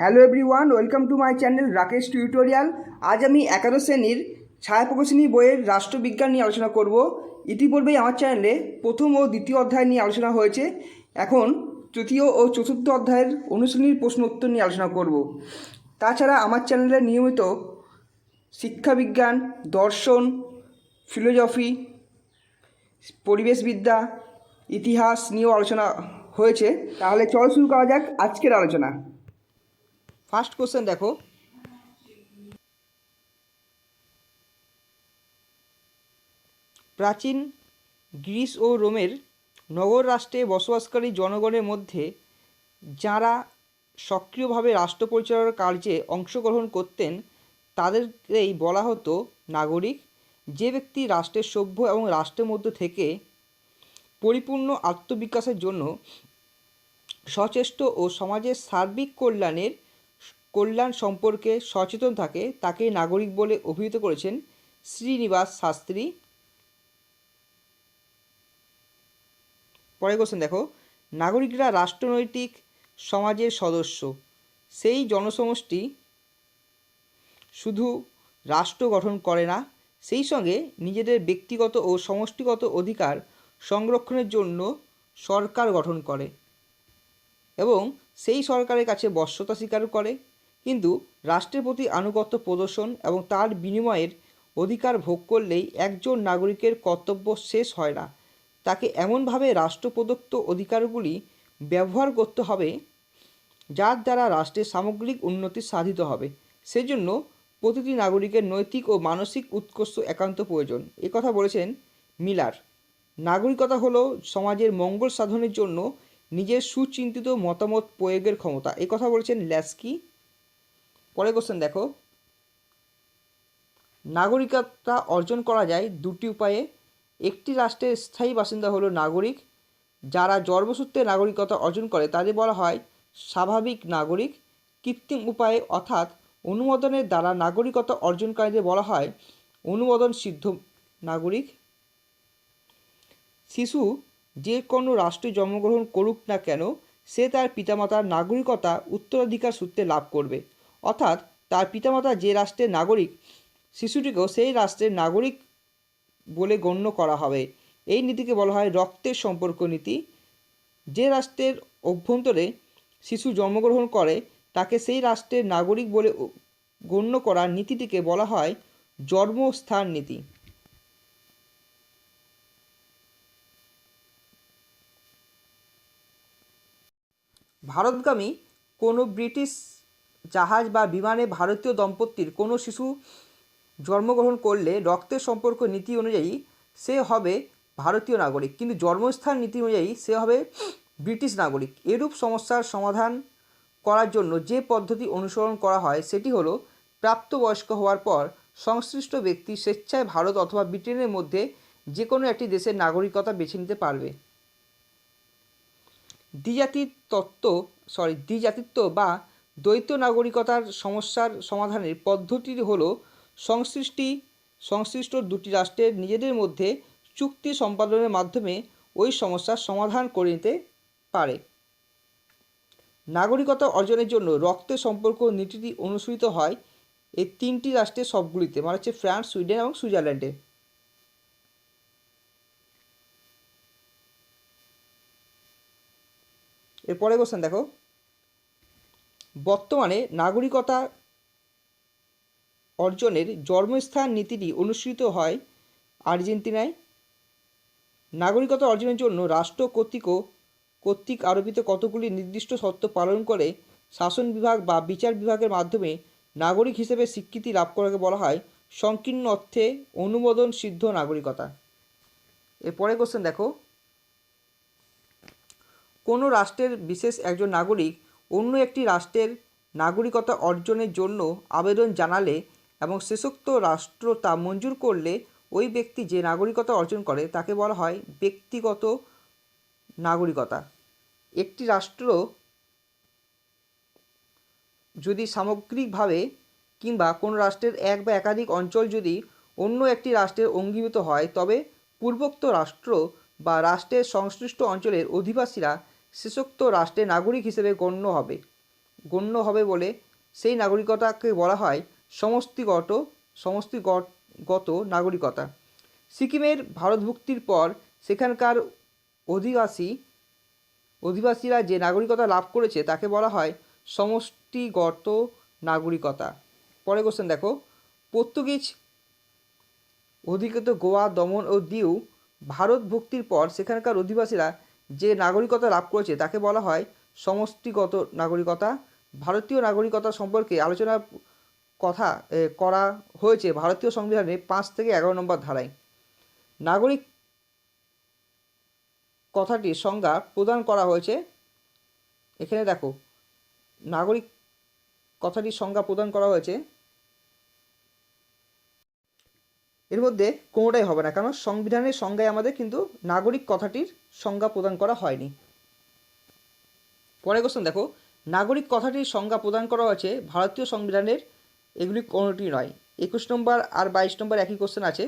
Hello everyone welcome to my channel Rakesh tutorial আজ আমি একাদশ শ্রেণির ছায়া প্রকাশনী বইয়ের রাষ্ট্রবিজ্ঞান নিয়ে আলোচনা করব। ইতিপূর্বেই আমার চ্যানেলে প্রথম ও দ্বিতীয় অধ্যায় নিয়ে আলোচনা হয়েছে। এখন তৃতীয় ও চতুর্থ অধ্যায়ের অনুশ্রেণীর প্রশ্ন উত্তর নিয়ে আলোচনা করব। তাছাড়া আমার চ্যানেলে নিয়মিত শিক্ষাবিজ্ঞান, দর্শন ফিলোজফি পরিবেশবিদ্যা, ইতিহাস নিয়েও আলোচনা হয়েছে। তাহলে চল শুরু করা যাক আজকের আলোচনা। ফার্স্ট কোশ্চেন দেখো। প্রাচীন গ্রিস ও রোমের নগর রাষ্ট্রে বসবাসকারী জনগণের মধ্যে যারা সক্রিয়ভাবে রাষ্ট্র পরিচালনার কার্যে অংশগ্রহণ করতেন, তাদেরকেই বলা হতো নাগরিক। যে ব্যক্তি রাষ্ট্রের সভ্য এবং রাষ্ট্রের মধ্যে থেকে পরিপূর্ণ আত্মবিকাশের জন্য সচেষ্ট ও সমাজের সার্বিক কল্যাণের কল্যাণ সম্পর্কে সচেতন থাকে, তাকে নাগরিক বলে অভিহিত করেছেন শ্রীনিবাস শাস্ত্রী। পরে কোশ্চেন দেখো, নাগরিকরা রাষ্ট্রনৈতিক সমাজের সদস্য, সেই জনসমষ্টি শুধু রাষ্ট্র গঠন করে না, সেই সঙ্গে নিজেদের ব্যক্তিগত ও সমষ্টিগত অধিকার সংরক্ষণের জন্য সরকার গঠন করে এবং সেই সরকারের কাছে বশ্যতা স্বীকার করে। কিন্তু রাষ্ট্রের প্রতি আনুগত্য প্রদর্শন এবং তার বিনিময়ের অধিকার ভোগ করলেই একজন নাগরিকের কর্তব্য শেষ হয় না। তাকে এমনভাবে রাষ্ট্র প্রদত্ত অধিকারগুলি ব্যবহার করতে হবে, যার দ্বারা রাষ্ট্রের সামগ্রিক উন্নতি সাধিত হবে। সেজন্য প্রতিটি নাগরিকের নৈতিক ও মানসিক উৎকর্ষ একান্ত প্রয়োজন। কথা বলেছেন মিলার। নাগরিকতা হলো সমাজের মঙ্গল সাধনের জন্য নিজের সুচিন্তিত মতামত প্রয়োগের ক্ষমতা। কথা বলেছেন ল্যাস্কি। পরের কোশ্চেন দেখো। নাগরিকতা অর্জন করা যায় দুটি উপায়ে। একটি রাষ্ট্রের স্থায়ী বাসিন্দা হলো নাগরিক। যারা জন্মসূত্রে নাগরিকতা অর্জন করে, তাদের বলা হয় স্বাভাবিক নাগরিক। কৃত্রিম উপায়ে অর্থাৎ অনুমোদনের দ্বারা নাগরিকতা অর্জনকারীদের বলা হয় অনুমোদন সিদ্ধ নাগরিক। শিশু যে কোনো রাষ্ট্রে জন্মগ্রহণ করুক না কেন, সে তার পিতামাতার নাগরিকতা উত্তরাধিকার সূত্রে লাভ করবে। অর্থাৎ তার পিতামাতা যে রাষ্ট্রের নাগরিক, শিশুটিকেও সেই রাষ্ট্রের নাগরিক বলে গণ্য করা হবে। এই নীতিকে বলা হয় রক্তের সম্পর্ক নীতি। যে রাষ্ট্রের অভ্যন্তরে শিশু জন্মগ্রহণ করে, তাকে সেই রাষ্ট্রের নাগরিক বলে গণ্য করার নীতিটিকে বলা হয় জন্মস্থান নীতি। ভারতগামী কোনো ব্রিটিশ জাহাজ বা বিমানে ভারতীয় দম্পতির কোনো শিশু জন্মগ্রহণ করলে রক্তের সম্পর্ক নীতি অনুযায়ী সে হবে ভারতীয় নাগরিক। কিন্তু জন্মস্থান নীতি অনুযায়ী সে হবে ব্রিটিশ নাগরিক। এরূপ সমস্যার সমাধান করার জন্য যে পদ্ধতি অনুসরণ করা হয় সেটি হলো প্রাপ্তবয়স্ক হওয়ার পর সংশ্লিষ্ট ব্যক্তি স্বেচ্ছায় ভারত অথবা ব্রিটেনের মধ্যে যে কোনো একটি দেশের নাগরিকতা বেছে নিতে পারবে। দ্বিজাতির তত্ত্ব সরি দ্বিজাতিত্ব বা দ্বৈত নাগরিকতার সমস্যার সমাধানের পদ্ধতি হলো সংশ্লিষ্টি, সংশ্লিষ্ট দুটি রাষ্ট্রের নিজেদের মধ্যে চুক্তি সম্পাদনের মাধ্যমে ওই সমস্যার সমাধান করে নিতে পারে। নাগরিকতা অর্জনের জন্য রক্তের সম্পর্ক নীতিটি অনুসৃত হয় এই তিনটি রাষ্ট্রের সবগুলিতে মানে হচ্ছে ফ্রান্স, সুইডেন এবং সুইজারল্যান্ডে। এরপরে কোশ্চেন দেখো। বর্তমানে নাগরিকতা অর্জনের জন্মস্থান নীতিটি অনুসৃত হয় আর্জেন্টিনায়। নাগরিকতা অর্জনের জন্য রাষ্ট্র কর্তৃক কর্তৃক আরোপিত কতগুলি নির্দিষ্ট শর্ত পালন করে শাসন বিভাগ বা বিচার বিভাগের মাধ্যমে নাগরিক হিসেবে স্বীকৃতি লাভ করাকে বলা হয় সংকীর্ণ অর্থে অনুমোদন সিদ্ধ নাগরিকতা। এরপরে কোশ্চেন দেখো। কোনো রাষ্ট্রের বিশেষ একজন নাগরিক অন্য একটি রাষ্ট্রের নাগরিকতা অর্জনের জন্য আবেদন জানালে এবং শেষোক্ত রাষ্ট্র তা মঞ্জুর করলে ওই ব্যক্তি যে নাগরিকতা অর্জন করে তাকে বলা হয় ব্যক্তিগত নাগরিকতা। একটি রাষ্ট্র যদি সামগ্রিকভাবে কিংবা কোনো রাষ্ট্রের এক বা একাধিক অঞ্চল যদি অন্য একটি রাষ্ট্রের অঙ্গীভূত হয়, তবে পূর্বোক্ত রাষ্ট্র বা রাষ্ট্রের সংশ্লিষ্ট অঞ্চলের অধিবাসীরা শেষোক্ত রাষ্ট্রের নাগরিক হিসেবে গণ্য হবে। গণ্য হবে বলে সেই নাগরিকতাকে বলা হয় সমষ্টিগত সমষ্টিগত নাগরিকতা। সিকিমের ভারতভুক্তির পর সেখানকার অধিবাসী, অধিবাসীরা যে নাগরিকতা লাভ করেছে তাকে বলা হয় সমষ্টিগত নাগরিকতা। পরে কোশ্চেন দেখো। পর্তুগিজ অধিকৃত গোয়া, দমন ও দিউ ভারত ভুক্তির পর সেখানকার অধিবাসীরা যে নাগরিকতা লাভ করেছে, তাকে বলা হয় সমষ্টিগত নাগরিকতা। ভারতীয় নাগরিকতা সম্পর্কে আলোচনা কথা করা হয়েছে ভারতীয় সংবিধানে পাঁচ থেকে এগারো নম্বর ধারায়। নাগরিক কথাটির সংজ্ঞা প্রদান করা হয়েছে। এখানে দেখো, নাগরিক কথাটির সংজ্ঞা প্রদান করা হয়েছে। এর মধ্যে কোনোটাই হবে না। কারণ সংবিধানের সংজ্ঞায় আমাদের কিন্তু নাগরিক কথাটির সংজ্ঞা প্রদান করা হয়নি। পরে কোশ্চেন দেখো। নাগরিক কথাটির সংজ্ঞা প্রদান করা হয়েছে ভারতীয় সংবিধানের, এগুলি কোনোটি নয়। একুশ নম্বর আর বাইশ নম্বর একই কোশ্চেন আছে।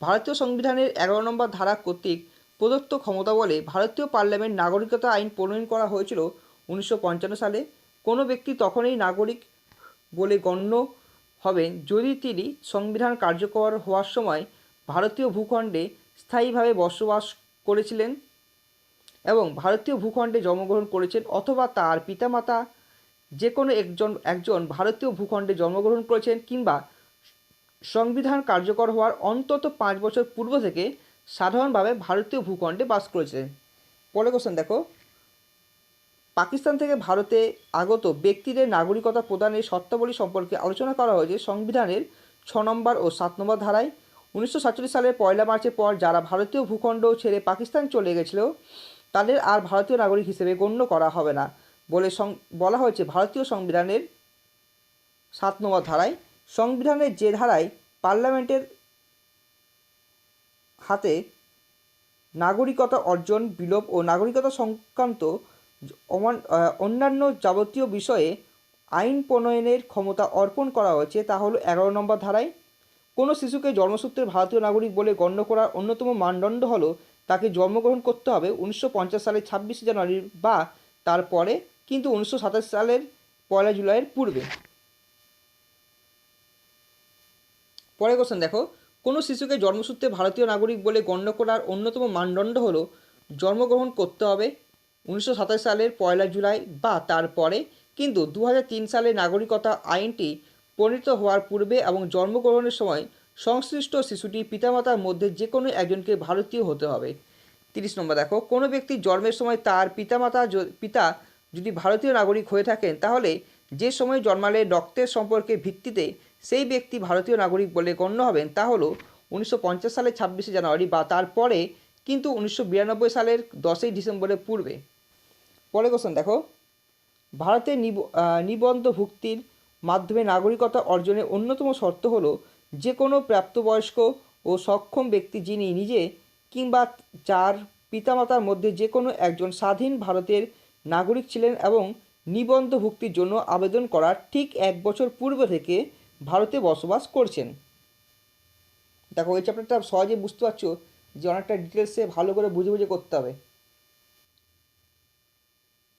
ভারতীয় সংবিধানের এগারো নম্বর ধারা কর্তৃক প্রদত্ত ক্ষমতা বলে ভারতীয় পার্লামেন্ট নাগরিকতা আইন প্রণয়ন করা হয়েছিল উনিশশো পঞ্চান্ন সালে। কোনো ব্যক্তি তখনই নাগরিক বলে গণ্য হবেন যদি তিনি সংবিধান কার্যকর হওয়ার সময় ভারতীয় ভূখণ্ডে স্থায়ীভাবে বসবাস করেছিলেন এবং ভারতীয় ভূখণ্ডে জন্মগ্রহণ করেছেন অথবা তার পিতামাতা যে কোনো একজন একজন ভারতীয় ভূখণ্ডে জন্মগ্রহণ করেছেন কিংবা সংবিধান কার্যকর হওয়ার অন্তত পাঁচ বছর পূর্ব থেকে সাধারণভাবে ভারতীয় ভূখণ্ডে বাস করেছিলেন। পরে কোশ্চেন দেখো। পাকিস্তান থেকে ভারতে আগত ব্যক্তিদের নাগরিকতা প্রদানের শর্তাবলী সম্পর্কে আলোচনা করা হয়েছে সংবিধানের ছ নম্বর ও সাত নম্বর ধারায়। উনিশশো সাতচল্লিশ সালের পয়লা মার্চের পর যারা ভারতীয় ভূখণ্ড ছেড়ে পাকিস্তান চলে গেছিল, তাদের আর ভারতীয় নাগরিক হিসেবে গণ্য করা হবে না বলে বলা হয়েছে ভারতীয় সংবিধানের সাত নম্বর ধারায়। সংবিধানের যে ধারায় পার্লামেন্টের হাতে নাগরিকতা অর্জন, বিলোপ ও নাগরিকতা সংক্রান্ত অন্যান্য যাবতীয় বিষয়ে আইন প্রণয়নের ক্ষমতা অর্পণ করা হয়েছে, তা হলো এগারো নম্বর ধারায়। কোনো শিশুকে জন্মসূত্রে ভারতীয় নাগরিক বলে গণ্য করার অন্যতম মানদণ্ড হলো তাকে জন্মগ্রহণ করতে হবে উনিশশো পঞ্চাশ সালের ছাব্বিশে জানুয়ারি বা তারপরে কিন্তু উনিশশো সাতাশ সালের পয়লা জুলাইয়ের পূর্বে। পরে কোশ্চেন দেখো। কোনো শিশুকে জন্মসূত্রে ভারতীয় নাগরিক বলে গণ্য করার অন্যতম মানদণ্ড হলো জন্মগ্রহণ করতে হবে উনিশশো সাতাশ সালের পয়লা জুলাই বা তারপরে কিন্তু দু সালে নাগরিকতা আইনটি প্রণীত হওয়ার পূর্বে এবং জন্মগ্রহণের সময় সংশ্লিষ্ট শিশুটি পিতামাতার মধ্যে যে কোনো একজনকে ভারতীয় হতে হবে। তিরিশ নম্বর দেখো, কোনো ব্যক্তি জন্মের সময় তার পিতামাতা পিতা যদি ভারতীয় নাগরিক হয়ে থাকেন, তাহলে যে সময় জন্মালে রক্তের সম্পর্কে ভিত্তিতে সেই ব্যক্তি ভারতীয় নাগরিক বলে গণ্য হবেন, তা হলো উনিশশো পঞ্চাশ সালের ছাব্বিশে জানুয়ারি বা তারপরে কিন্তু উনিশশো বিরানব্বই সালের দশই ডিসেম্বরের পূর্বে। পরে কোশ্চেন দেখো। ভারতের নিবন্ধভুক্তির মাধ্যমে নাগরিকতা অর্জনের অন্যতম শর্ত হলো যে কোনো প্রাপ্তবয়স্ক ও সক্ষম ব্যক্তি যিনি নিজে কিংবা যার পিতামাতার মধ্যে যে কোনো একজন স্বাধীন ভারতের নাগরিক ছিলেন এবং নিবন্ধভুক্তির জন্য আবেদন করার ঠিক এক বছর পূর্ব থেকে ভারতে বসবাস করছেন। দেখো, এই চ্যাপ্টারটা সহজে বুঝতে পারছ যে অনেকটা ডিটেলসে ভালো করে বুঝে বুঝে করতে হবে।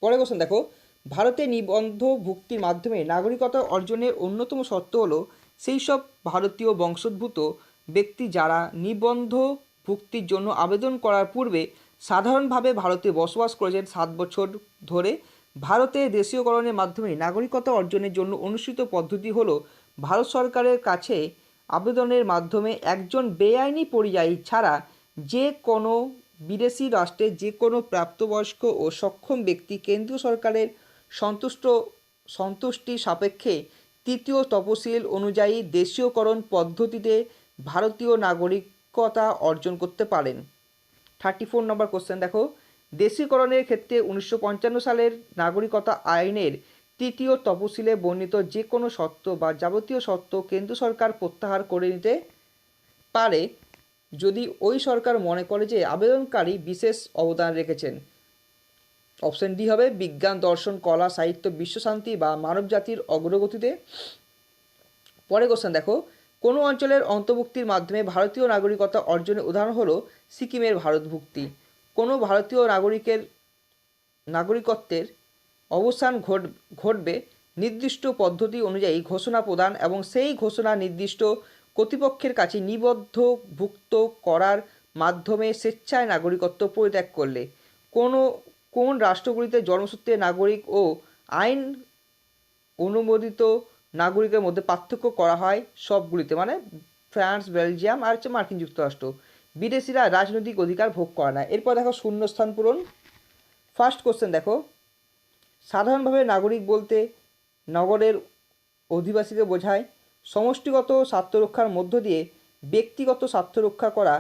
পরে কোশ্চেন দেখো। ভারতে নিবন্ধভুক্তির মাধ্যমে নাগরিকতা অর্জনের অন্যতম শর্ত হলো সেই সব ভারতীয় বংশোদ্ভূত ব্যক্তি যারা নিবন্ধভুক্তির জন্য আবেদন করার পূর্বে সাধারণভাবে ভারতে বসবাস করেছেন সাত বছর ধরে। ভারতে দেশীয়করণের মাধ্যমে নাগরিকতা অর্জনের জন্য অনুসৃত পদ্ধতি হলো ভারত সরকারের কাছে আবেদনের মাধ্যমে একজন বেআইনি পরিযায়ী ছাড়া যে কোনো বিদেশি রাষ্ট্রে যে কোনো প্রাপ্তবয়স্ক ও সক্ষম ব্যক্তি কেন্দ্রীয় সরকারের সন্তুষ্ট সন্তুষ্টি সাপেক্ষে তৃতীয় তপশিল অনুযায়ী দেশীয়করণ পদ্ধতিতে ভারতীয় নাগরিকতা অর্জন করতে পারেন। থার্টি ফোর নম্বর কোশ্চেন দেখো। দেশীকরণের ক্ষেত্রে উনিশশো পঞ্চান্ন সালের নাগরিকতা আইনের তৃতীয় তপশিলে বর্ণিত যে কোনো সত্ত্ব বা যাবতীয় শর্ত কেন্দ্র সরকার প্রত্যাহার করে নিতে পারে। যদি ওই সরকার মনে করে যে আবেদনকারী বিশেষ অবদান রেখেছেন। অপশন ডি হবে বিজ্ঞান, দর্শন, কলা, সাহিত্য বিশ্বশান্তি বা মানব জাতির অগ্রগতিতে। পরে কোশ্চেন দেখো, কোনো অঞ্চলের অন্তর্ভুক্তির মাধ্যমে ভারতীয় নাগরিকতা অর্জনের উদাহরণ হলো সিকিমের ভারতভুক্তি। কোনো ভারতীয় নাগরিকের, নাগরিকত্বের অবসান ঘট, ঘটবে নির্দিষ্ট পদ্ধতি অনুযায়ী ঘোষণা প্রদান এবং সেই ঘোষণা নির্দিষ্ট কর্তৃপক্ষের কাছে নিবদ্ধভুক্ত করার মাধ্যমে স্বেচ্ছায় নাগরিকত্ব পরিত্যাগ করলে কোনো, কোন রাষ্ট্রগুলিতে জন্মসূত্রে নাগরিক ও আইন অনুমোদিত নাগরিকের মধ্যে পার্থক্য করা হয় সবগুলিতে মানে ফ্রান্স, বেলজিয়াম আর হচ্ছে মার্কিন যুক্তরাষ্ট্র। বিদেশিরা রাজনৈতিক অধিকার ভোগ করে না। এরপর দেখো শূন্যস্থান পূরণ। ফার্স্ট কোশ্চেন দেখো। সাধারণভাবে নাগরিক বলতে নগরের অধিবাসীকে বোঝায় সমষ্টিগত স্বার্থ রক্ষার মধ্য দিয়ে ব্যক্তিগত স্বার্থ রক্ষা করা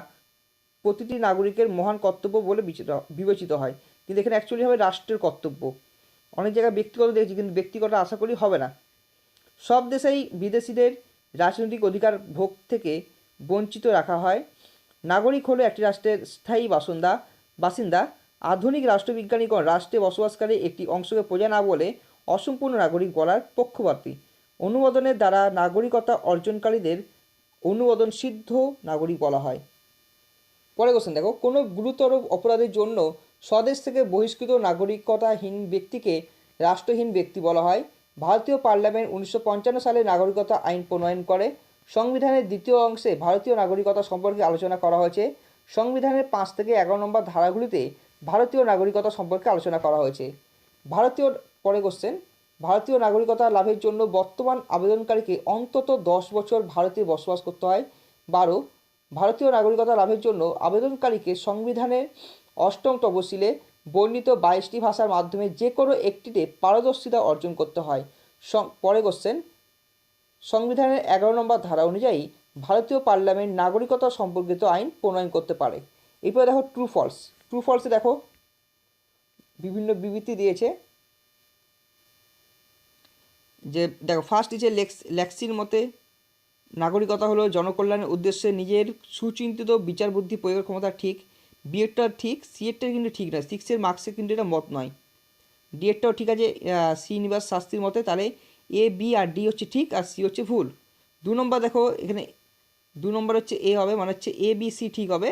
প্রতিটি নাগরিকের মহান কর্তব্য বলে বিবেচিত হয়। কিন্তু এখানে অ্যাকচুয়ালি হবে রাষ্ট্রের কর্তব্য। অনেক জায়গায় ব্যক্তিগত দেখছি, কিন্তু ব্যক্তিগত আশা করি হবে না। সব দেশেই বিদেশিদের রাজনৈতিক অধিকার ভোগ থেকে বঞ্চিত রাখা হয়। নাগরিক হলো একটি রাষ্ট্রের স্থায়ী বাসিন্দা বাসিন্দা। আধুনিক রাষ্ট্রবিজ্ঞানীগণ রাষ্ট্রে বসবাসকারী একটি অংশকে প্রজা না বলে অসম্পূর্ণ নাগরিক বলার পক্ষপাতী। অনুমোদনের দ্বারা নাগরিকতা অর্জনকারীদের অনুমোদন সিদ্ধ নাগরিক বলা হয়। পরে কোশ্চেন দেখো, কোনো গুরুতর অপরাধের জন্য স্বদেশ থেকে বহিষ্কৃত নাগরিকতাহীন ব্যক্তিকে রাষ্ট্রহীন ব্যক্তি বলা হয়। ভারতীয় পার্লামেন্ট উনিশশো পঞ্চান্ন সালে নাগরিকতা আইন প্রণয়ন করে। সংবিধানের দ্বিতীয় অংশে ভারতীয় নাগরিকতা সম্পর্কে আলোচনা করা হয়েছে। সংবিধানের পাঁচ থেকে এগারো নম্বর ধারাগুলিতে ভারতীয় নাগরিকতা সম্পর্কে আলোচনা করা হয়েছে। ভারতীয় পরে কোশ্চেন ভারতীয় নাগরিকতা লাভের জন্য বর্তমান আবেদনকারীকে অন্তত দশ বছর ভারতে বসবাস করতে হয়। বারো, ভারতীয় নাগরিকতা লাভের জন্য আবেদনকারীকে সংবিধানের অষ্টম তফসিলে বর্ণিত বাইশটি ভাষার মাধ্যমে যে কোনো একটিতে পারদর্শিতা অর্জন করতে হয়। পরে কোশ্চেন সংবিধানের এগারো নম্বর ধারা অনুযায়ী ভারতীয় পার্লামেন্ট নাগরিকতা সম্পর্কিত আইন প্রণয়ন করতে পারে। এরপরে দেখো ট্রু ফলস ট্রু ফলসে দেখো, বিভিন্ন বিবৃতি দিয়েছে। যে, দেখো ফার্স্ট দিচ্ছে লেক্স লেক্সির মতে নাগরিকতা হলো জনকল্যাণের উদ্দেশ্যে নিজের সুচিন্তিত বিচার বুদ্ধি প্রয়োগের ক্ষমতা ঠিক। বিএডটা ঠিক সিএডটা কিন্তু ঠিক নয়। সিক্সের মার্কসে কিন্তু এটা মত নয়। ডিএডটাও ঠিক আছে শ্রীনিবাস শাস্ত্রীর মতে। তাহলে এ বি আর ডি হচ্ছে ঠিক আর সি হচ্ছে ভুল। দু নম্বর দেখো, এখানে দু নম্বর হচ্ছে এ হবে মানে হচ্ছে এ বি সি ঠিক হবে,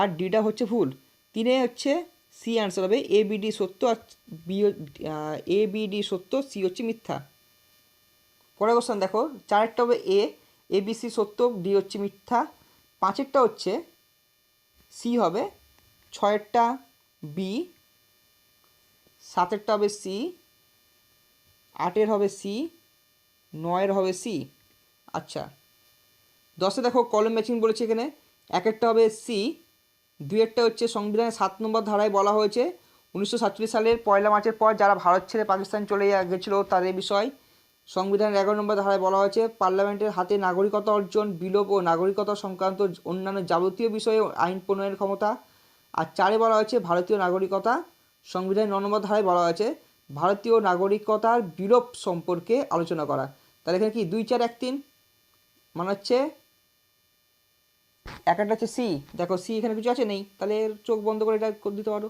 আর ডিটা হচ্ছে ভুল। তিনে হচ্ছে সি অ্যান্সার হবে এ বি ডি সত্য আর বি এ বি ডি সত্য সি হচ্ছে মিথ্যা। পরের কোশ্চেন দেখো। চারেরটা হবে এ এ বি সি সত্য ডি হচ্ছে মিথ্যা। পাঁচেরটা হচ্ছে সি হবে। ছয়েরটা বি সাতেরটা হবে সি আটের হবে সি নয়ের হবে সি আচ্ছা দশে দেখো কলম ম্যাচিং বলেছে এখানে। একেরটা হবে সি দুয়েরটা হচ্ছে সংবিধানের সাত নম্বর ধারায় বলা হয়েছে। উনিশশো সাতচল্লিশ সালের পয়লা মার্চের পর যারা ভারত ছেড়ে পাকিস্তান চলে গেছিল তাদের বিষয়। সংবিধানের এগারো নম্বর ধারায় বলা হয়েছে, পার্লামেন্টের হাতে নাগরিকতা অর্জন, বিলোপ ও নাগরিকতা সংক্রান্ত অন্যান্য যাবতীয় বিষয়ে আইন প্রণয়নের ক্ষমতা। আর চারে বলা হয়েছে, ভারতীয় নাগরিকতা। সংবিধানের ন নম্বর ধারায় বলা হয়েছে, ভারতীয় নাগরিকতার বিলোপ সম্পর্কে আলোচনা করা। তাহলে এখানে কি দুই চার এক তিন? মানে হচ্ছে, এক একটা হচ্ছে সি। দেখো, সি এখানে কিছু আছে নেই, তাহলে চোখ বন্ধ করে এটা করে দিতে পারো।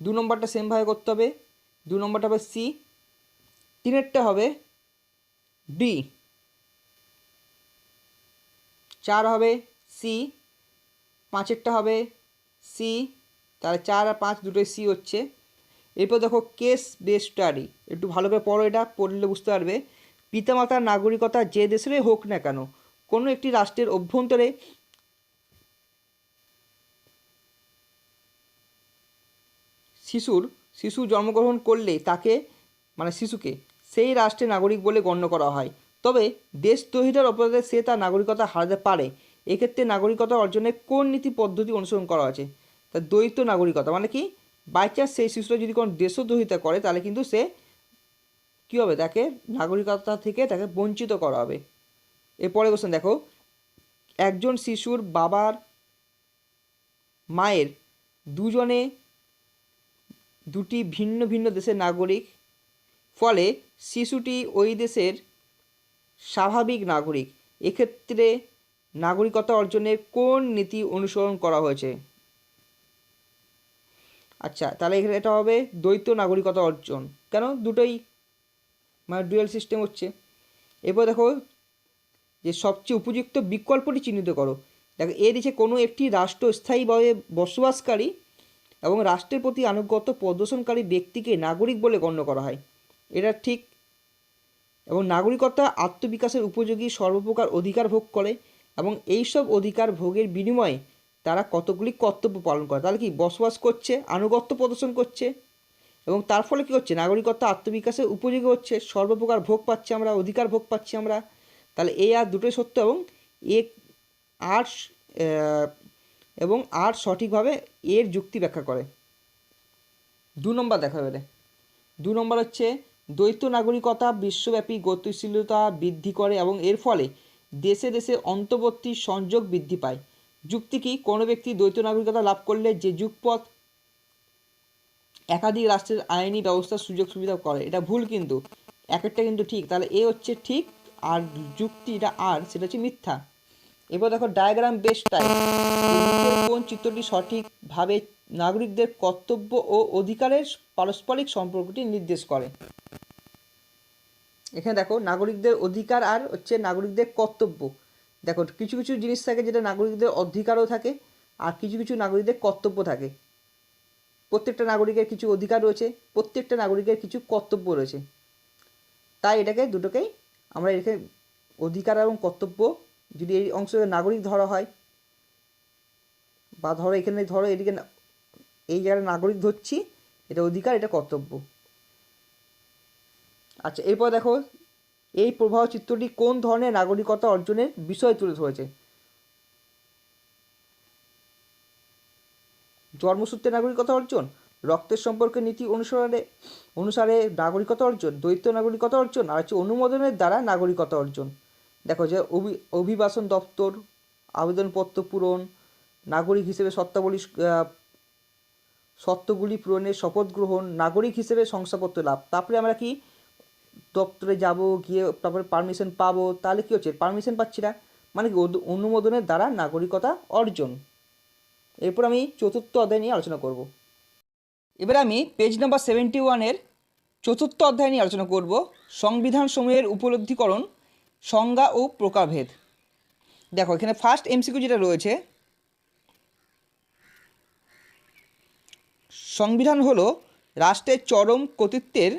দু নম্বরটা সেমভাবে করতে হবে। দু নম্বরটা হবে সি। তিনেরটা হবে ডি। চার হবে সি, পাঁচেরটা হবে সি, তাহলে চার আর পাঁচ দুটোই সি হচ্ছে। এরপর দেখো কেস বেস স্টাডি, একটু ভালো করে পড়ো এটা, পড়লে বুঝতে পারবে। পিতামাতার নাগরিকতা যে দেশেরই হোক না কেন, কোনো একটি রাষ্ট্রের অভ্যন্তরে শিশুর, শিশু জন্মগ্রহণ করলে তাকে মানে শিশুকে সেই রাষ্ট্রের নাগরিক বলে গণ্য করা হয়। তবে দেশ দেশদ্রোহিতার অপরাধে সে তার নাগরিকতা হারাতে পারে। এক্ষেত্রে নাগরিকতা অর্জনের কোন নীতি পদ্ধতি অনুসরণ করা আছে তা দ্বৈত নাগরিকতা মানে কি? বাই চান্স সেই শিশুটা যদি কোনো দেশদ্রোহিতা করে, তাহলে কিন্তু সে কী হবে? তাকে নাগরিকতা থেকে তাকে বঞ্চিত করা হবে। এরপরে কোশ্চেন দেখো। একজন শিশুর বাবার মায়ের দুজনে দুটি ভিন্ন ভিন্ন দেশের নাগরিক ফলে শিশুটি ওই দেশের স্বাভাবিক নাগরিক। এক্ষেত্রে নাগরিকতা অর্জনের কোন নীতি অনুসরণ করা হয়েছে? আচ্ছা তাহলে এখানে এটা হবে দ্বৈত নাগরিকতা অর্জন। কেন? দুটোই মানে ডুয়েল সিস্টেম হচ্ছে। এরপর দেখো যে সবচেয়ে উপযুক্ত বিকল্পটি চিহ্নিত করো। দেখো, এ দিচ্ছে কোনো একটি রাষ্ট্র স্থায়ীভাবে বসবাসকারী এবং রাষ্ট্রের প্রতি আনুগত্য প্রদর্শনকারী ব্যক্তিকে নাগরিক বলে গণ্য করা হয়। এটা ঠিক এবং নাগরিকতা আত্মবিকাশের উপযোগী সর্বপ্রকার অধিকার ভোগ করে এবং এই সব অধিকার ভোগের বিনিময়ে তারা কতগুলি কর্তব্য পালন করে। তাহলে কি বসবাস করছে, আনুগত্য প্রদর্শন করছে এবং তার ফলে কী হচ্ছে? নাগরিকত্ব আত্মবিকাশের উপযোগী হচ্ছে, সর্বপ্রকার ভোগ পাচ্ছি আমরা, অধিকার ভোগ পাচ্ছি আমরা। তাহলে এ আর দুটোই সত্য এবং এ আর এবং আর সঠিকভাবে এর যুক্তি ব্যাখ্যা করে। দু নম্বর দেখা এবারে দু নম্বর হচ্ছে দ্বৈত নাগরিকতা বিশ্বব্যাপী গতিশীলতা বৃদ্ধি করে এবং এর ফলে দেশে দেশে অন্তর্বর্তী সংযোগ বৃদ্ধি পায়। যুক্তি কি? কোনো ব্যক্তি দ্বৈত নাগরিকতা লাভ করলে যে যুগপথ একাধিক রাষ্ট্রের আইনি ব্যবস্থার সুযোগ সুবিধা করে, এটা ভুল কিন্তু। এক একটা কিন্তু ঠিক। তাহলে এ হচ্ছে ঠিক আর যুক্তি এটা আর, সেটা হচ্ছে মিথ্যা। এবার দেখো ডায়াগ্রাম বেস টাইপ কোন চিত্রটি সঠিকভাবে নাগরিকদের কর্তব্য ও অধিকারের পারস্পরিক সম্পর্কটি নির্দেশ করে। এখানে দেখো, নাগরিকদের অধিকার আর হচ্ছে নাগরিকদের কর্তব্য। দেখো, কিছু কিছু জিনিস থাকে যেটা নাগরিকদের অধিকারও থাকে আর কিছু কিছু নাগরিকদের কর্তব্য থাকে। প্রত্যেকটা নাগরিকের কিছু অধিকার রয়েছে, প্রত্যেকটা নাগরিকের কিছু কর্তব্য রয়েছে। তাই এটাকে দুটোকেই আমরা এটাকে অধিকার এবং কর্তব্য যদি এই অংশকে নাগরিক ধরা হয় বা ধরো এখানে ধরো এদিকে এই যারা নাগরিক ধরছি, এটা অধিকার, এটা কর্তব্য। আচ্ছা এরপর দেখো, এই প্রবাহ চিত্রটি কোন ধরনের নাগরিকতা অর্জনের বিষয় তুলে ধরেছে? জন্মসূত্রে নাগরিকতা অর্জন, রক্তের সম্পর্কে নীতি অনুসারে অনুসারে নাগরিকতা অর্জন দ্বৈত নাগরিকতা অর্জন, আর হচ্ছে অনুমোদনের দ্বারা নাগরিকতা অর্জন। দেখো যে অভি, অভিবাসন দপ্তর, আবেদনপত্র পূরণ, নাগরিক হিসেবে সত্তাবলী সত্ত্বগুলি পূরণের শপথ গ্রহণ নাগরিক হিসেবে শংসাপত্র লাভ। তারপরে আমরা কি? দপ্তরে যাব, গিয়ে তারপরে পারমিশন পাবো, তাহলে কী হচ্ছে? পারমিশন পাচ্ছি না। মানে কি? অনুমোদনের দ্বারা নাগরিকতা অর্জন। এরপর আমি চতুর্থ অধ্যায় নিয়ে আলোচনা করব। এবার আমি পেজ নাম্বার সেভেন্টি ওয়ানের চতুর্থ অধ্যায় নিয়ে আলোচনা করব। সংবিধান সমূহের উপলব্ধিকরণ, সংজ্ঞা ও প্রকারভেদ। দেখো, এখানে ফার্স্ট এমসিকিউ যেটা রয়েছে সংবিধান হলো রাষ্ট্রের চরম কর্তৃত্বের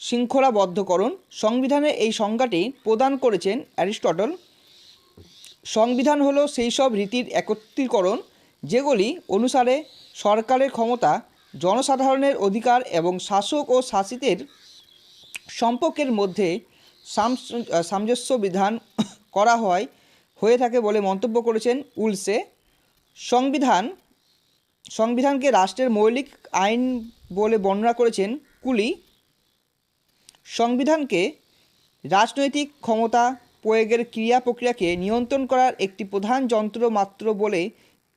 শৃঙ্খলাবদ্ধকরণ। সংবিধানের এই সংজ্ঞাটি প্রদান করেছেন অ্যারিস্টটল। সংবিধান হলো সেই সব রীতির একত্রীকরণ যেগুলি অনুসারে সরকারের ক্ষমতা, জনসাধারণের অধিকার এবং শাসক ও শাসিতের সম্পর্কের মধ্যে সামঞ্জস্য বিধান করা হয়, হয়ে থাকে বলে মন্তব্য করেছেন উলসে। সংবিধান সংবিধানকে রাষ্ট্রের মৌলিক আইন বলে বর্ণনা করেছেন কুলি। সংবিধানকে রাজনৈতিক ক্ষমতা প্রয়োগের ক্রিয়া প্রক্রিয়াকে নিয়ন্ত্রণ করার একটি প্রধান যন্ত্র মাত্র বলে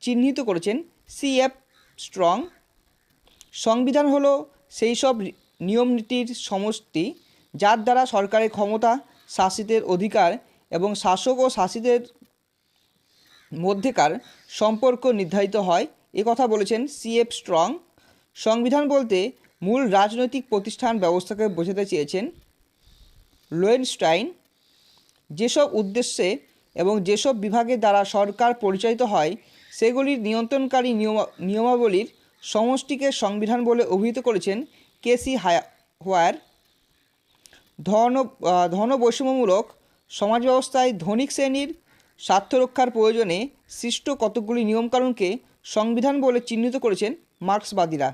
চিহ্নিত করেছেন সি এফ স্ট্রং। সংবিধান হলো সেই সব নিয়ম নীতির সমষ্টি যার দ্বারা সরকারের ক্ষমতা, শাসিতের অধিকার এবং শাসক ও শাসিতের মধ্যেকার সম্পর্ক নির্ধারিত হয়। কথা বলেছেন সি এফ স্ট্রং। সংবিধান বলতে মূল রাজনৈতিক প্রতিষ্ঠান ব্যবস্থাকে বোঝাতে চেয়েছেন লোয়েনস্টাইন। যেসব উদ্দেশ্যে এবং যেসব বিভাগের দ্বারা সরকার পরিচালিত হয় সেগুলির নিয়ন্ত্রণকারী নিয়মা নিয়মাবলীর সমষ্টিকে সংবিধান বলে অভিহিত করেছেন কেসি হায়া হোয়ার। ধন আহ, ধন বৈষম্যমূলক সমাজ ব্যবস্থায় ধনিক শ্রেণির স্বার্থ রক্ষার প্রয়োজনে সৃষ্ট কতকগুলি নিয়মকানুনকে সংবিধান বলে চিহ্নিত করেছেন মার্ক্সবাদীরা।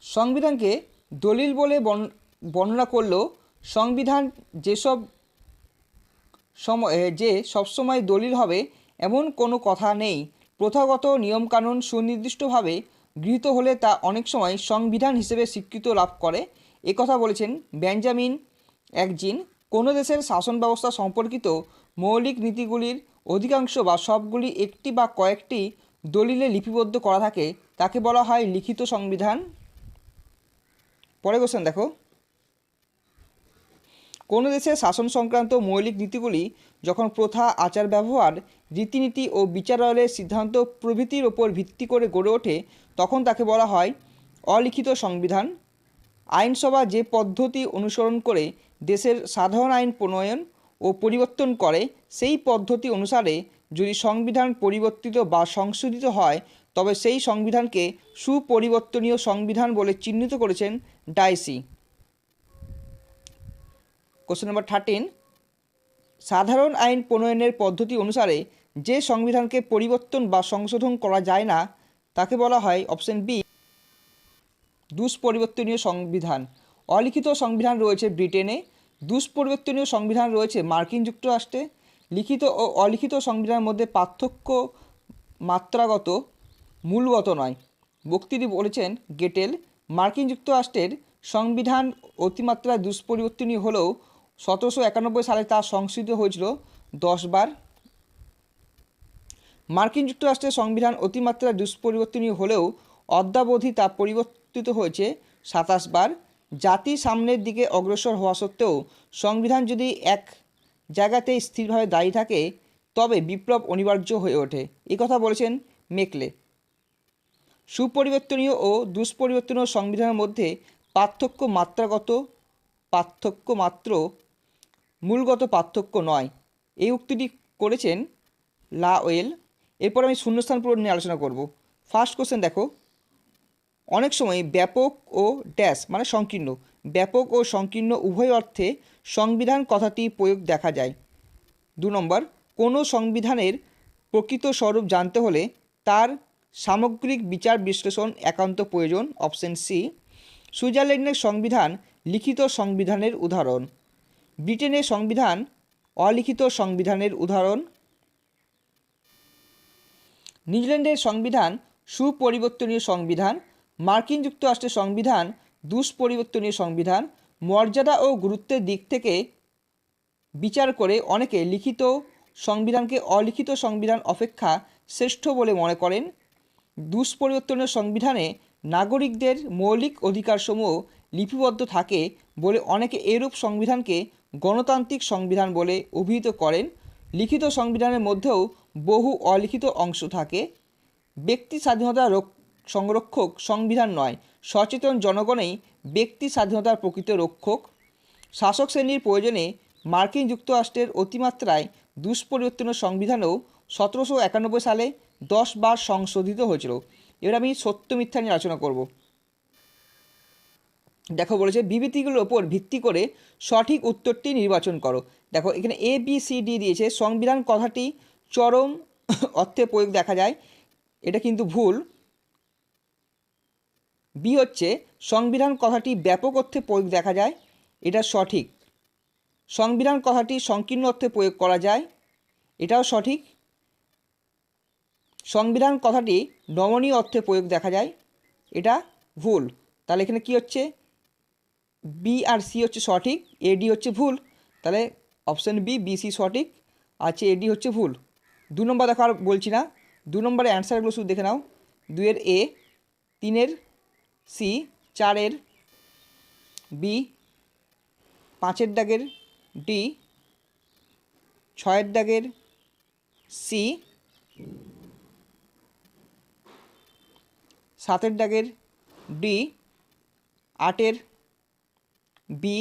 সংবিধানকে দলিল বলে বর্ণ- বর্ণনা করলেও সংবিধান যেসব সময় যে সবসময় দলিল হবে এমন কোনো কথা নেই। প্রথাগত নিয়মকানুন সুনির্দিষ্টভাবে গৃহীত হলে তা অনেক সময় সংবিধান হিসেবে স্বীকৃত লাভ করে। একথা বলেছেন বেঞ্জামিন একজিন। কোনো দেশের শাসন ব্যবস্থা সম্পর্কিত মৌলিক নীতিগুলির অধিকাংশ বা সবগুলি একটি বা কয়েকটি দলিলে লিপিবদ্ধ করা থাকে, তাকে বলা হয় লিখিত সংবিধান। পরে কোশ্চেন দেখো। কোনো দেশের শাসন সংক্রান্ত মৌলিক নীতিগুলি যখন প্রথা, আচার, ব্যবহার, রীতিনীতি ও বিচারালয়ের সিদ্ধান্ত প্রভৃতির ওপর ভিত্তি করে গড়ে ওঠে, তখন তাকে বলা হয় অলিখিত সংবিধান। আইনসভা যে পদ্ধতি অনুসরণ করে দেশের সাধারণ আইন প্রণয়ন ও পরিবর্তন করে, সেই পদ্ধতি অনুসারে যদি সংবিধান পরিবর্তিত বা সংশোধিত হয়, তবে সেই সংবিধানকে সুপরিবর্তনীয় সংবিধান বলে চিহ্নিত করেছেন ডাইসি। কোশ্চেন নাম্বার থার্টিন সাধারণ আইন প্রণয়নের পদ্ধতি অনুসারে যে সংবিধানকে পরিবর্তন বা সংশোধন করা যায় না, তাকে বলা হয় অপশন বি, দুষ্পরিবর্তনীয় সংবিধান। অলিখিত সংবিধান রয়েছে ব্রিটেনে দুষ্পরিবর্তনীয় সংবিধান রয়েছে মার্কিন যুক্তরাষ্ট্রে। লিখিত ও অলিখিত সংবিধানের মধ্যে পার্থক্য মাত্রাগত, মূলগত নয়। বক্তিটি বলেছেন গেটেল, মার্কিন যুক্তরাষ্ট্রের সংবিধান অতিমাত্রায় দুষ্পরিবর্তনীয় হলেও সতেরোশো একানব্বই সালে তা সংশোধিত হয়েছিল দশবার মার্কিন যুক্তরাষ্ট্রের সংবিধান অতিমাত্রায় দুষ্পরিবর্তনীয় হলেও অদ্যাবধি তা পরিবর্তিত হয়েছে সাতাশ বার। জাতি সামনের দিকে অগ্রসর হওয়া সত্ত্বেও সংবিধান যদি এক জায়গাতেই স্থিরভাবে দাঁড়িয়ে থাকে, তবে বিপ্লব অনিবার্য হয়ে ওঠে। এই কথা বলেছেন মেকলে। সুপরিবর্তনীয় ও দুষ্পরিবর্তনীয় সংবিধানের মধ্যে পার্থক্য মাত্রাগত, পার্থক্য মাত্র, মূলগত পার্থক্য নয়। এই উক্তিটি করেছেন লা ওয়েল। এরপর আমি শূন্যস্থান পূরণ নিয়ে আলোচনা করব। ফার্স্ট কোশ্চেন দেখো। অনেক সময় ব্যাপক ও ড্যাশ মানে সংকীর্ণ, ব্যাপক ও সংকীর্ণ উভয় অর্থে সংবিধান কথাটি প্রয়োগ দেখা যায়। দু নম্বর, কোনো সংবিধানের প্রকৃত স্বরূপ জানতে হলে তার সামগ্রিক বিচার বিশ্লেষণ একান্ত প্রয়োজন, অপশন সি। সুইজারল্যান্ডের সংবিধান লিখিত সংবিধানের উদাহরণ। ব্রিটেনের সংবিধান অলিখিত সংবিধানের উদাহরণ। নিউজিল্যান্ডের সংবিধান সুপরিবর্তনীয় সংবিধান। মার্কিন যুক্তরাষ্ট্রের সংবিধান, দুষ্পরিবর্তনীয় সংবিধান, মর্যাদা ও গুরুত্বের দিক থেকে বিচার করে অনেকে লিখিত সংবিধানকে অলিখিত সংবিধান অপেক্ষা শ্রেষ্ঠ বলে মনে করেন। দুষ্পরিবর্তনীয় সংবিধানে নাগরিকদের মৌলিক অধিকারসমূহ লিপিবদ্ধ থাকে বলে অনেকে এরূপ সংবিধানকে গণতান্ত্রিক সংবিধান বলে অভিহিত করেন। লিখিত সংবিধানের মধ্যেও বহু অলিখিত অংশ থাকে। ব্যক্তি স্বাধীনতা সংরক্ষক সংবিধান নয়, সচেতন জনগণই ব্যক্তি স্বাধীনতার প্রকৃত রক্ষক। শাসক শ্রেণির প্রয়োজনে মার্কিন যুক্তরাষ্ট্রের অতিমাত্রায় দুষ্পরিবর্তনের সংবিধানও সতেরোশো একানব্বই সালে দশ বার সংশোধিত হয়েছিল। এবার আমি সত্য মিথ্যা নিয়ে আলোচনা করব। দেখো বলেছে, বিবৃতিগুলোর ওপর ভিত্তি করে সঠিক উত্তরটি নির্বাচন করো। দেখো, এখানে এ বি সি ডি দিয়েছে, সংবিধান কথাটি চরম অর্থে প্রয়োগ দেখা যায়। এটা কিন্তু ভুল। বি হচ্ছে সংবিধান কথাটি ব্যাপক অর্থে প্রয়োগ দেখা যায়, এটা সঠিক। সংবিধান কথাটি সংকীর্ণ অর্থে প্রয়োগ করা যায়, এটাও সঠিক। সংবিধান কথাটি নমনীয় অর্থে প্রয়োগ দেখা যায়, এটা ভুল। তাহলে এখানে কি হচ্ছে? বি আর সি হচ্ছে সঠিক এডি হচ্ছে ভুল। তাহলে অপশান বি বি সি সঠিক আছে এডি হচ্ছে ভুল। দু নম্বর দেখো আর বলছি না, দু নম্বরে অ্যান্সারগুলো শুধু দেখে নাও। দুইয়ের এ তিনের সি, চারের, বি, পাঁচের দাগের, ডি, ছয়ের দাগের, সি, সাতের দাগের, ডি, আটের, বি,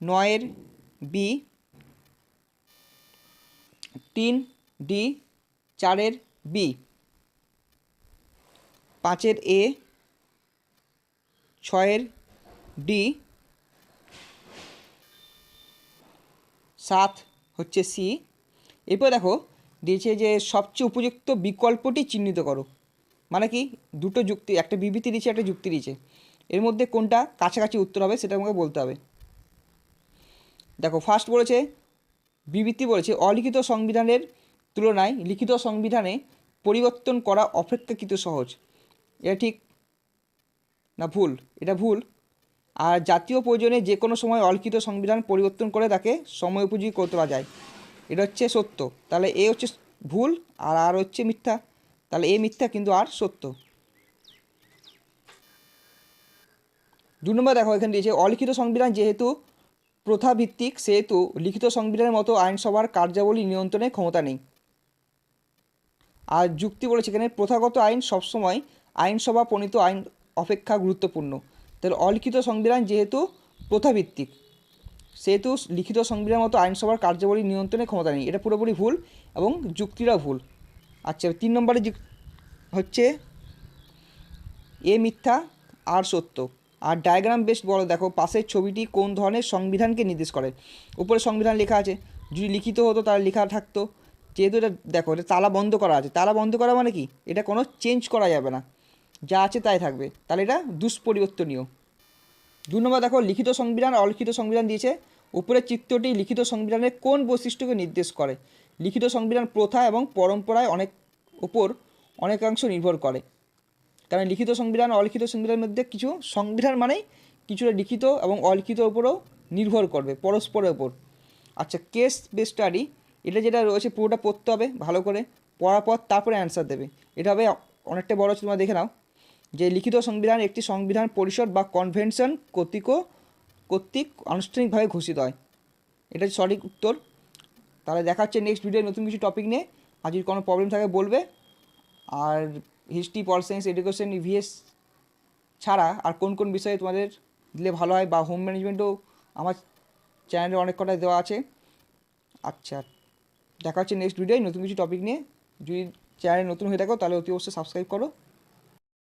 নয়ের, বি, তিন, ডি, চারের, বি, পাঁচের এ ছয়ের ডি সাত হচ্ছে সি। এরপর দেখো, দিয়েছে যে সবচেয়ে উপযুক্ত বিকল্পটি চিহ্নিত করো। মানে কি? দুটো যুক্তি, একটা বিবৃতি দিয়েছে, একটা যুক্তি দিয়েছে। এর মধ্যে কোনটা কাছাকাছি উত্তর হবে সেটা আমাকে বলতে হবে। দেখো ফার্স্ট বলেছে, বিবৃতি বলেছে, অলিখিত সংবিধানের তুলনায় লিখিত সংবিধানে পরিবর্তন করা অপেক্ষাকৃত সহজ। এটা ঠিক না ভুল, এটা ভুল। আর জাতীয় প্রয়োজনে যে কোনো সময় অলিখিত সংবিধান পরিবর্তন করে তাকে সময় উপযোগী করতে পারা যায়। এটা হচ্ছে সত্য। তাহলে এ হচ্ছে ভুল আর আর হচ্ছে মিথ্যা। তাহলে এ মিথ্যা কিন্তু আর সত্য। দু নম্বর দেখো, এখানে দিয়েছে, অলিখিত সংবিধান যেহেতু প্রথাভিত্তিক, সেহেতু লিখিত সংবিধানের মতো আইনসভার কার্যাবলী নিয়ন্ত্রণের ক্ষমতা নেই। আর যুক্তি বলেছে এখানে, প্রথাগত আইন সবসময় আইনসভা প্রণীত আইন অপেক্ষা গুরুত্বপূর্ণ। তাহলে অলিখিত সংবিধান যেহেতু প্রথাভিত্তিক, সেহেতু লিখিত সংবিধান মতো আইনসভার কার্যাবলী নিয়ন্ত্রণের ক্ষমতা নেই। এটা পুরোপুরি ভুল এবং যুক্তিটা ভুল। আচ্ছা তিন নম্বরে হচ্ছে, এ মিথ্যা, আর সত্য। আর ডায়াগ্রাম বেস বলো দেখো, পাশের ছবিটি কোন ধরনের সংবিধানকে নির্দেশ করে? উপরে সংবিধান লেখা আছে, যদি লিখিত হতো তাহলে লেখা থাকতো। যেহেতু এটা, দেখো, এটা তালা বন্ধ করা আছে। তালা বন্ধ করা মানে কি? এটা কোনো চেঞ্জ করা যাবে না। যা আছে তাই থাকবে। তাহলে এটা দুষ্পরিবর্তনীয়। দু নম্বর দেখো, লিখিত সংবিধান অলিখিত সংবিধান দিয়েছে। উপরের চিত্রটি লিখিত সংবিধানের কোন বৈশিষ্ট্যকে নির্দেশ করে? লিখিত সংবিধান প্রথা এবং পরম্পরায় অনেক উপর অনেকাংশ নির্ভর করে। কারণ লিখিত সংবিধান অলিখিত সংবিধানের মধ্যে কিছু সংবিধান মানেই কিছুটা লিখিত এবং অলিখিত উপরেও নির্ভর করবে, পরস্পরের ওপর। আচ্ছা কেস বেস স্টাডি এটা যেটা রয়েছে পুরোটা পড়তে হবে ভালো করে, পড়ার পর তারপরে অ্যান্সার দেবে। এটা হবে অনেকটা বড়, তোমরা দেখে নাও। যে লিখিত সংবিধান একটি সংবিধান পরিষদ বা কনভেনশন কর্তৃক কর্তৃক আনুষ্ঠানিকভাবে ঘোষিত হয়। এটা সঠিক উত্তর। তাহলে দেখাচ্ছে নেক্সট ভিডিও নতুন কিছু টপিক নিয়ে। যদি কোনো প্রবলেম থাকে বলবে। আর history pol science education EVS ছাড়া আর কোন কোন বিষয়ে তোমাদের দিলে ভালো হয় বা হোম ম্যানেজমেন্টও আমার চ্যানেলে অনেক কটাই দেওয়া আছে। আচ্ছা দেখা হচ্ছে নেক্সট ভিডিওয় নতুন কিছু টপিক নিয়ে। যদি চ্যানেল নতুন হয়ে থাকো তাহলে অতি অবশ্যই সাবস্ক্রাইব করো।